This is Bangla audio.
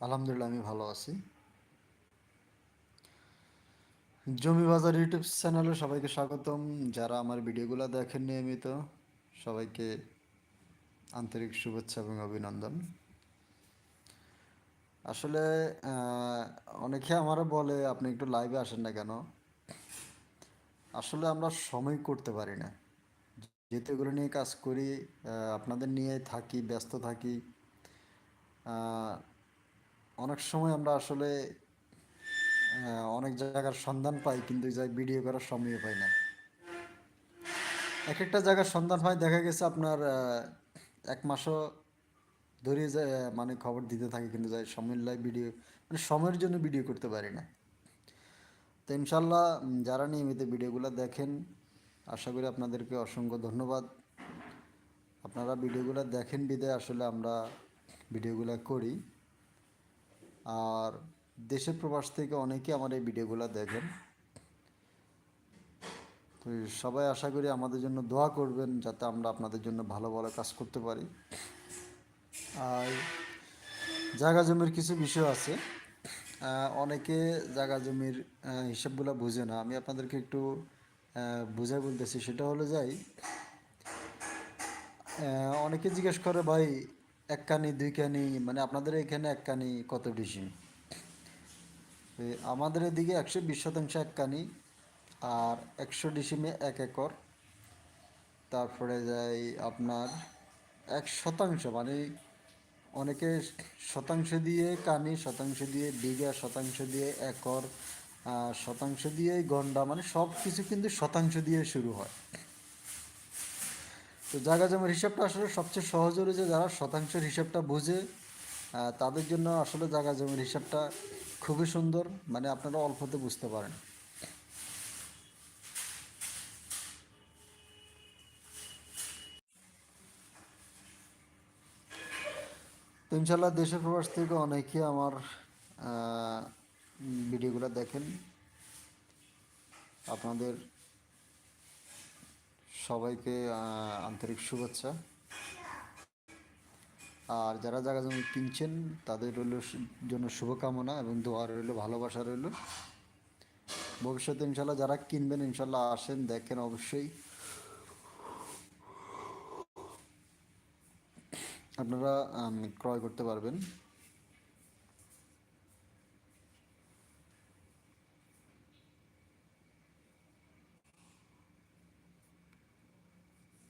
আলহামদুলিল্লাহ, আমি ভালো আছি। জমি বাজার ইউটিউব চ্যানেলে সবাইকে স্বাগতম। যারা আমার ভিডিওগুলো দেখেন নিয়মিত, সবাইকে আন্তরিক শুভেচ্ছা এবং অভিনন্দন। আসলে অনেকে আমারও বলে, আপনি একটু লাইভে আসেন না কেন? আসলে আমরা সময় করতে পারি না। যেহেতু এগুলো নিয়ে কাজ করি আপনাদের নিয়ে থাকি, ব্যস্ত থাকি অনেক সময় আমরা আসলে অনেক জায়গার সন্ধান পাই, কিন্তু যাই ভিডিও করার সময় পাই না। এক একটা জায়গার সন্ধান হয়, দেখা গেছে আপনার এক মাসও ধরে যায় মানে খবর দিতে থাকে, কিন্তু যাই সময়ের লাইভ ভিডিও মানে সময়ের জন্য ভিডিও করতে পারি না। তো ইনশাল্লাহ যারা নিয়মিত ভিডিওগুলো দেখেন, আশা করি আপনাদেরকে অসংখ্য ধন্যবাদ। আপনারা ভিডিওগুলো দেখেন বিদে আসলে আমরা ভিডিওগুলো করি। আর দেশের প্রবাস থেকে অনেকে আমার এই ভিডিওগুলো দেখেন। তো সবাই আশা করি আমাদের জন্য দোয়া করবেন যাতে আমরা আপনাদের জন্য ভালো ভালো কাজ করতে পারি। আর জায়গা জমির কিছু বিষয় আছে। অনেকে জায়গা জমির হিসাবগুলো বুঝে না। আমি আপনাদেরকে একটু বুঝাই বলতেছি। সেটা হলো যাই অনেকে জিজ্ঞেস করে, ভাই এক কানি দুই কানি মানে আপনাদের এখানে এক কানি কত ডিসিম? আমাদের এদিকে একশো বিশ শতাংশ এক কানি আর একশো ডিসিমে এক একর। তারপরে যাই আপনার এক শতাংশ মানে অনেকে শতাংশ দিয়ে কানি, শতাংশ দিয়ে বিঘা, শতাংশ দিয়ে একর শতাংশ দিয়ে গন্ডা মানে সব কিছু কিন্তু শতাংশ দিয়ে শুরু হয়। তো জায়গা জমির হিসাবটা আসলে সবচেয়ে সহজ যে যারা শতাংশের হিসাবটা বুঝে তাদের জন্য আসলে জায়গা জমির হিসাবটা খুবই সুন্দর মানে আপনারা অল্পতে বুঝতে পারেন। তো ইনশাল্লাহ দেশের প্রবাস থেকে অনেকে আমার ভিডিওগুলো দেখেন। আপনাদের সবাইকে আন্তরিক শুভেচ্ছা। আর যারা জায়গা জমি কিনছেন, তাদের রইল জন্য শুভকামনা এবং দোয়া রইল, ভালোবাসা রইল। ভবিষ্যতে ইনশাল্লাহ যারা কিনবেন, ইনশাল্লাহ আসেন, দেখেন অবশ্যই। আপনারা ক্রয় করতে পারবেন।